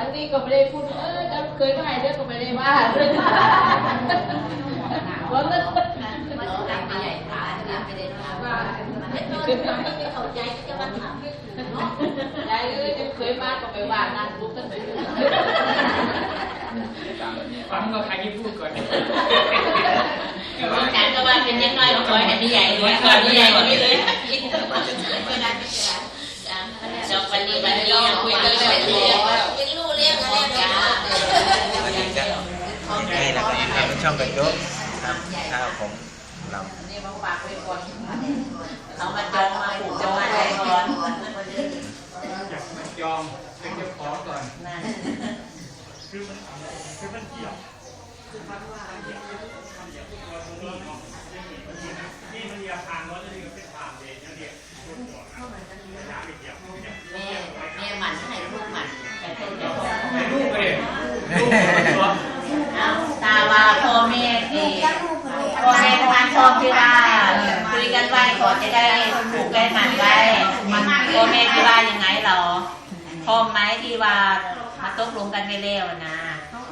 ทั้งนี้ก็ไม่ได้พูดเออจะเคยก็ให้เรื่องก็ไม่ได้ว่าว่าเรื่องมันจะไปใหญ่ถามไม่ได้ถามว่าไม่ต้นไม่เข้าใจจะมาถามเนาะยายเอ้ยจะเคยมาก็ไม่ว่านั่งลุกกันไปฟังก็ใครที่พูดก่อนฉันก็ว่าเป็นยังน้อยก็ขอให้พี่ใหญ่ด้วยก่อนพี่ใหญ่กว่านี้เลยไม่ได้ไม่ได้จบวันนี้วันนี้ยังคุยกันเลยเรียกว่า ยังรู้เรื่องอะไรจ้า นี่แหละครับเป็น ช่องกระจกครับถ้าผมเรานี่มาฝากไว้ก่อนเอามาจองมาผูกจองไว้ก่อนอยากมันยอมเป็นเจ้าของก่อนนั่นคือมันคือมันเกี่ยวนี่มันยาทางรถนี่ก็เป็นทางเองนั่นเองรุ่นก่อนนะยาไม่เกี่ยวแม่แม่หมันให้ลูกหมันแต่เพิ่งจะพอให้ลูกไปเลยลูกตัวเอา ตาว่าพ่อแม่ที่พ่อแม่ทางชอบที่ว่าคุยกันไว้ก่อนจะได้ผูกได้หมันไว้พ่อแม่ที่ว่ายังไงเราพร้อมไหมที่ว่ามาตกลงกันไปแล้วนะ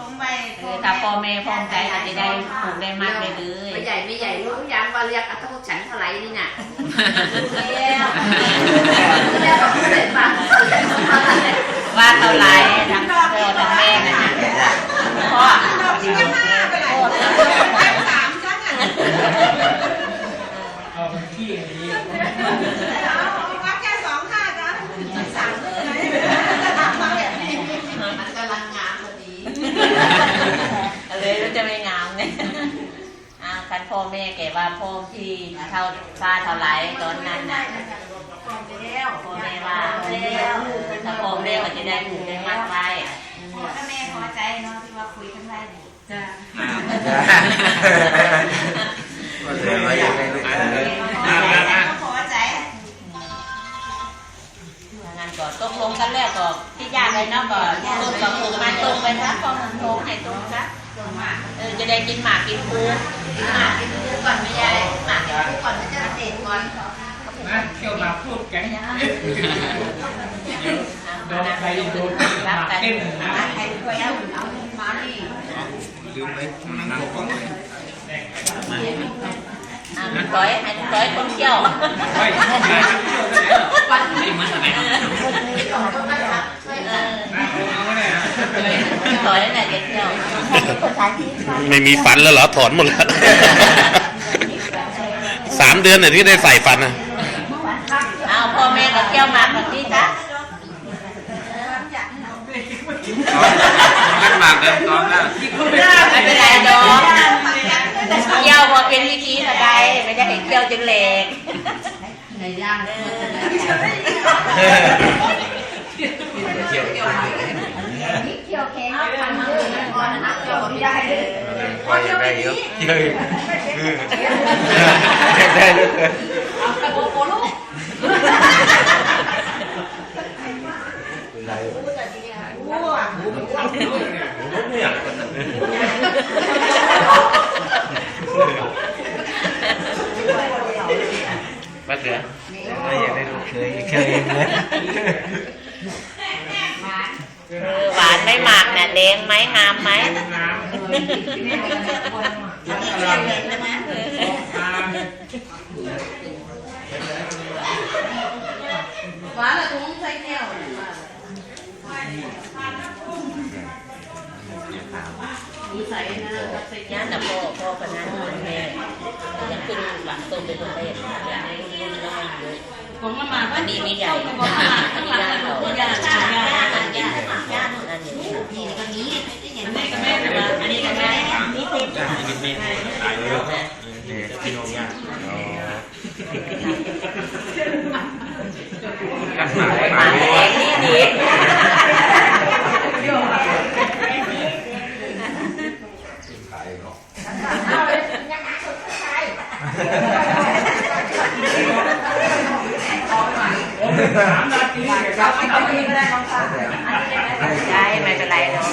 ลงไปเออถ้าพ่อแม่พร้อมใจก็จะได้ผูกได้มัดไปเลยไม่ใหญ่ไม่ใหญ่รู้ยังว่าเรียกอัตพฉันเท่าไหร่นี่น่ะแล้วเรียกว่าเสร็จปะ ว่าเท่าไหร่ทั้งพ่อทั้งแม่นะพ่อเอาเป็นที่อย่างนี้มันกำลังงามพอดีเลยรู้จะไม่งามเนี่ยอ้าคันพ่อแม่แกว่าพ่อที่เท่าฟ้าเท่าไรตอนนั้นน่ะ พ่อแม่ว่าถ้าพ่อแม่ก็จะได้ผูกได้มัดไว้ถ้าแม่พอใจเนาะที่ว่าคุยกันได้าก็เลยว่ายังไม่รู้เลยพอใจงั้นก็ตกลงกันแล้วก็ที่ยากเลยเนาะก็ตรงกับผูกมันตรงไปซะพอมันตรงให้ตรงซะเออจะได้กินหมากกินปูหมากกินเยอะก่อนไม่ใช่หมากกินก่อนมันจะเด็ดก่อน นะเที่ยวมาพูดแก๊งโดนใครโดนหมากเต้นนะใครช่วยเอาเอามาดิลืมไปนั่งผมอะร้อยให้ร้อยคนเที่ยวเฮ้ยห้องไหนเที่ยวไปแล้ววันนี่มันอะไรนะก่อนก็ไม่ทำช่วยเอนะอเอาไว้เนี่ยร้อยไหนจะเที่ยวไม่มีฟันแล้วเหรอ ถอนหมดแล้ว สามเดือนเนี่ยที่ได้ใส่ฟันนะเอา พ่อแม่ก็เที่ยวมาก่อนที่จ้ะนั่งหมากเดินตอนนั้นไม่เป็นไรดอกเที่ยวพอเป็นวิธีอะไรไม่ได้เห็นเที่ยวจนเหล็กในย่างเออเที่ยวเที่ยวแข็งทำมาเลยก่อนนะเที่ยวไม่ได้เลยพอจะได้เยอะเที่ยวได้เลยเอากระโปรงโปลูกเนี่ยมาเสือไม่อยากได้ลูกเคยเคยเลยหวานไม่หมากน่ะแดงไหมงามไหมน้ำกำลังมา หวานละถุงใส่แก้วใส่นะใส่ย่านน่ะพ่อพ่อปนันคนแม่ยังคือหลังตรงไปตรงเลขอย่างนี้รุ่นๆแล้วมันเยอะผมมามาอันนี้ไม่ใหญ่อันนี้ย่านเราย่านย่านย่านย่านย่านนั่นอย่างนี้นี่ก็นี้อันนี้ก็แม่นะอันนี้ก็แม่นี่เป็นนี่ตายเยอะนี่พี่น้องยาก กันหมากหหมามาแดด้วยงนี่ดีใจไม่เป็นไรเนาะ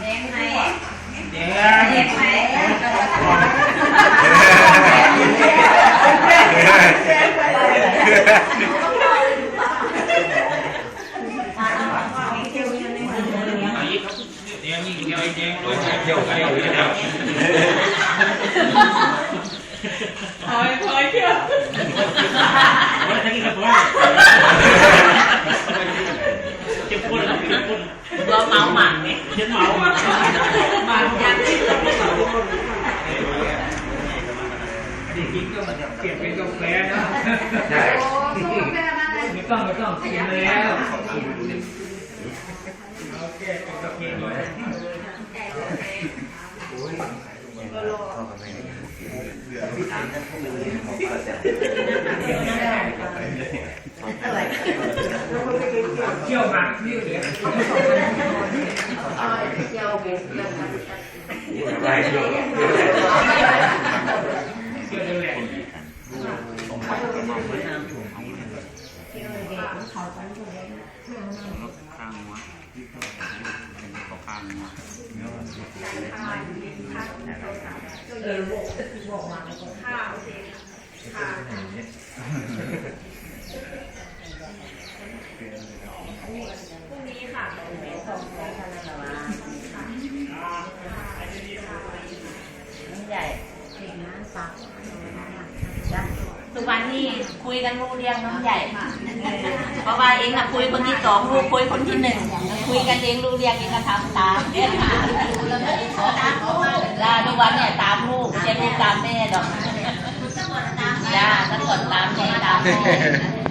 แดงไหมแดแดงงไหม แดงนี่เดียวไอ้แดงเลยเดียวกันเดียวกัน คอยคอยเชื่อ ว่าจะกินกับตัวเจ็เจ็บปวดตัวเมาหมันเนี่ยเจ็บเมาอะมาอยากกินกับตัวเกินก็เปลี่ยนเป็นกาแฟนะไม่ต้องไม่ต้องเปลี่ยนแล้วโอเคเป็นกาแฟเลยเที่ยวหมากนี่เหลือเที่ยวเร็วน้องใหญ่ ทุกวันนี้คุยกันรู้เรื่องน้องใหญ่เพราะว่าเองนะคุยคนที่สองลูกคุยคนที่หนึ่งคุยกันเองรู้เรื่องเองก็ทำตามเนี่ยจ้าทุกวันเนี่ยตามลูกไม่ใช่ลูกตามแม่หรอกจ้าถ้ากดตามแม่ตามแม่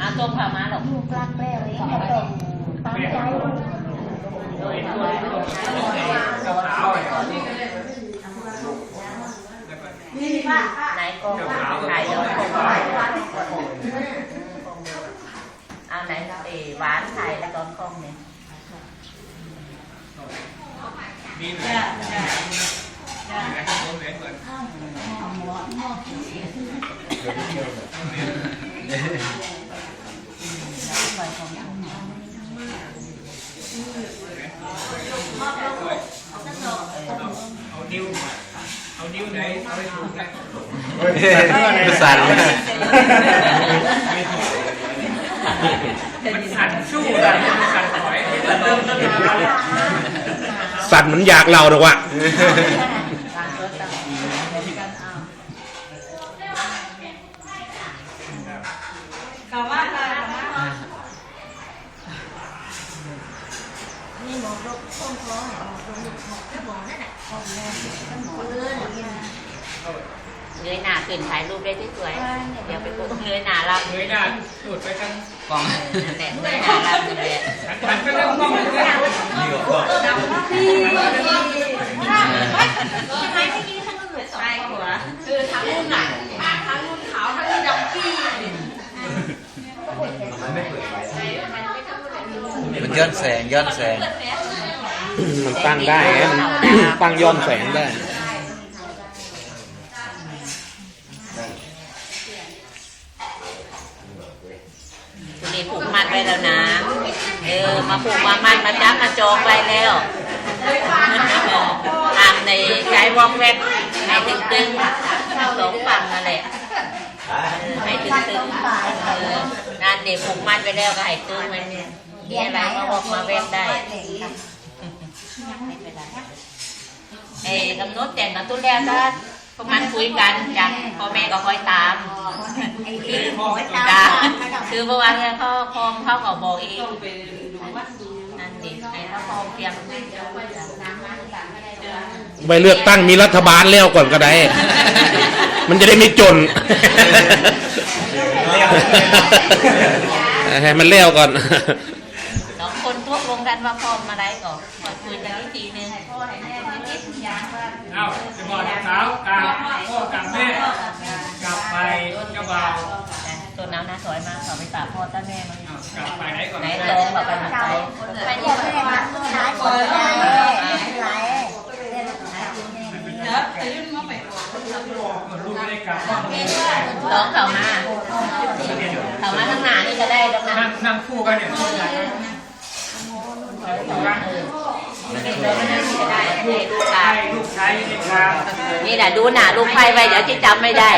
อาตัวผ่ามาหรอกลูกรักแม่เลยตามใจ ลูกไหนกองถ่ายแล้วกองเอาไหนเอหวานถ่ายแล้วกองกองเนี่ยมีหนึ่งผมเหมือหมือนเอานิ้ว เอานิ้วไหนเอาไปถูกกันมันสั่นเลยมันสั่นสู้กันมันสั่นถอยมันเริ่มต้นสัตว์เหมือนอยากเราหรอกวะ กล่าวว่าอะไรนี่หมอรกต้นท้องหมอรกหมอนั่นแหละหมอแม่หมอ เลื่อนเงยหน้าขึ้นถ่ายรูปได้สวยๆเดี๋ยวไปกดเงยหน้ารับเงยหน้าสูดไปทางกล้องนั่นแหละเงยหน้ารับนี่แหละหันไปทางกล้องเลยนะนี่ก็กล้องทำไมไม่กินทั้งเหลือสองใช่หัวคือทั้งรุ่นอะทั้งนุ่นขาวทั้งนี่ดำปี้มันย้อนแสงย้อนแสง มันตั้งได้มันตั้งย้อนแสงได้ คุณนี่ผูกมัดไว้แล้วนะ เออ มาผูกมามัดมาจับมาจองไว้แล้วตามในใช้วอกแวกให้ตึงตึงๆสองฝั่งนั่นแหละให้ตึงตึงๆเอองานเด็กผูกมัดไว้แล้วก็ให้ตึงมันมีอะไรก็วอกมาแวกได้ไม่เป็นไรเอ้ กำหนดแต่งกันตุ้นแล้วถ้าพวกมันคุยกันจ้ะพ่อแม่ก็คอยตามคือจ้าคือเมื่อวานเนี่ยเขาคอมเขาก็บอกเองนั่นดิไอ้เขาคอมเพียงไปเลือกตั้งมีรัฐบาลแล้วก่อนก็ได้ มันจะได้ไม่จนให้มันเลี้ยวก่อนสองคนทวกลงกันว่าพร้อมมาได้ก่อนก่อนคุยกันอีกทีนึงพ่อให้แม่ไม่คิดยางว่า เอ้าจะ บอกเช้ากราบพ่อกราบแม่กลับไปเจ้าบ่าตัวน้ำน้าสวยมากขอไปกราบพ่อตาแม่มั้งกลับไปไหนก่อนไหนตรงแบบไปหันใจไปนี่ไปมาท้ายก่อนได้ไม่เป็นไรกลูกไม่ได้กลับร้องเขามาเขามาทั้งหนานี่ก็ได้ตรงนั้นนั่งคู่กันเนี่ยได้ให้ลูกตาให้ลูกชายในกลาง นี่แหละดูหนาลูกไพ่ไว้เดี๋ยวที่จำไม่ได้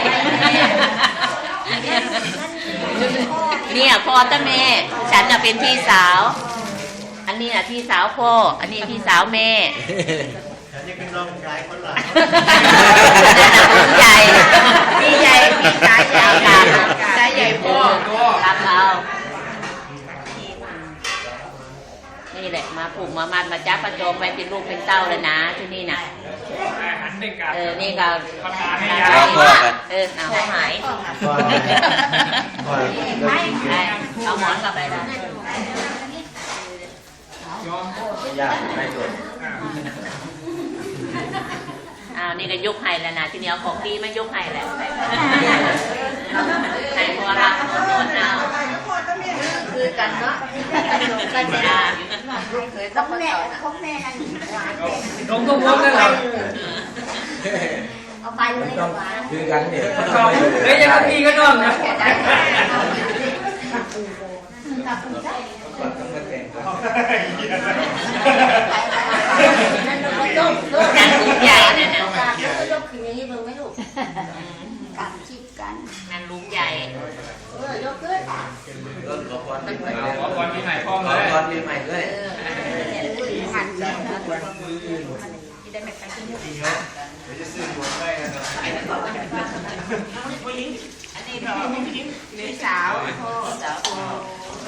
เนี่ยพ่อตาแม่ ฉันน่ะเป็นพี่สาว อันนี้น่ะพี่สาวพ่อ อันนี้พี่สาวแม่ฉันจะเป็นรองชายคนหลังนั่นน่ะพี่ใหญ่พี่ใหญ่พี่สายใหญ่ตามสายใหญ่พ่อรับเรานี่แหละมาผูกมามัดมาจับประโจมไปเป็นลูกเป็นเต้าแล้วนะที่นี่น่ะหัน ได้กลับเออนี่ก็ประกาศให้ได้ยาย เออเอาหายก่อนก่อนได้เอาหมอนกลับไปได้ยอมยากไม่กดอ้าวนี่ก็ยกให้แล้วนะทีนี้เอาของดีมายกให้แหละให้พอรับโดนเอาคือกันเนาะกันเวลาเคยต้องแม่ของแม่นั่นหวานลงก็วนนั่นแหละ เอาไปเลยหวานคือกันเนี่ยชอบเฮ้ยยังพี่ก็น้องนะก่อนต้องมาแต่งก่อนนั่นเราก็ต้มต้มงานลุงใหญ่นั่นน่ะการยกขึ้นอย่างนี้มึงไม่รู้กับชิดกันงานลุงใหญ่เออยกขึ้นก็ขอพรปีใหม่ขอพรปีใหม่พ่อขเลอยพรปีใหม่ด้วยหัน อันนี้รอพี่สาวพ่อสาวพ่อ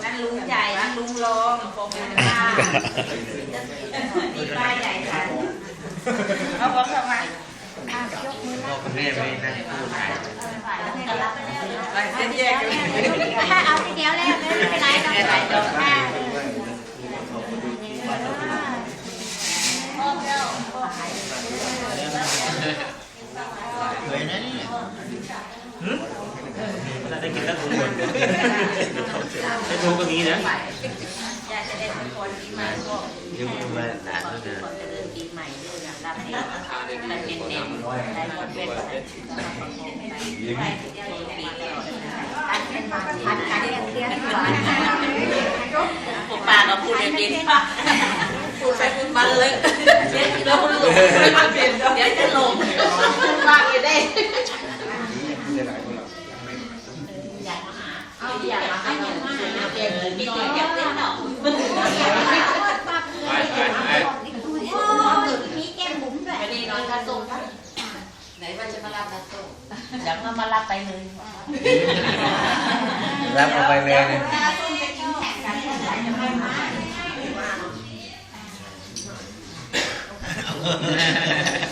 นั่นลุงใหญ่นั่นลุงรองปมป้านี่ป้าใหญ่ค่ะเอาของเข้ามาพ่อคุณแม่ไม่นั่งพูดถ่ายไปเส้นแยกกันถ้าเอาทีเดียวแล้วไม่เป็นไรเราใส่ดอกห้าพ่อเจ้าพ่อหาย เคยนะนี่ยเราได้กินแล้วทุกคนจะดูก็นี้นะอยากจะได้ทุกคนที่มาก็ยังมาหลานขอด้วยคนจะเริ่มปีใหม่ด้วยนะรับเองมันเน้นได้หมดเป็นปีตลอดอันเป็นอันอันเรียนเรียนหวานพวกป้าก็พูดเย็น พูดไปพูดมาเลยเดี๋ยวจะหลงเดี๋ยวจะหลงป้าจะได้เอาอยากมาให้ยังมานะเด็กกินอยากเล่นดอกไปไปไปมีแก้มบุ๋มด้วยไปนี่นอนกระตุ้งไหนว่าจะมารับกระตุ้งเดี๋ยวมารับไปเลยรับเอาไปเลยเนี่ยกระตุ้งจะกินแข่งกันจะไม่มา 呵呵呵呵呵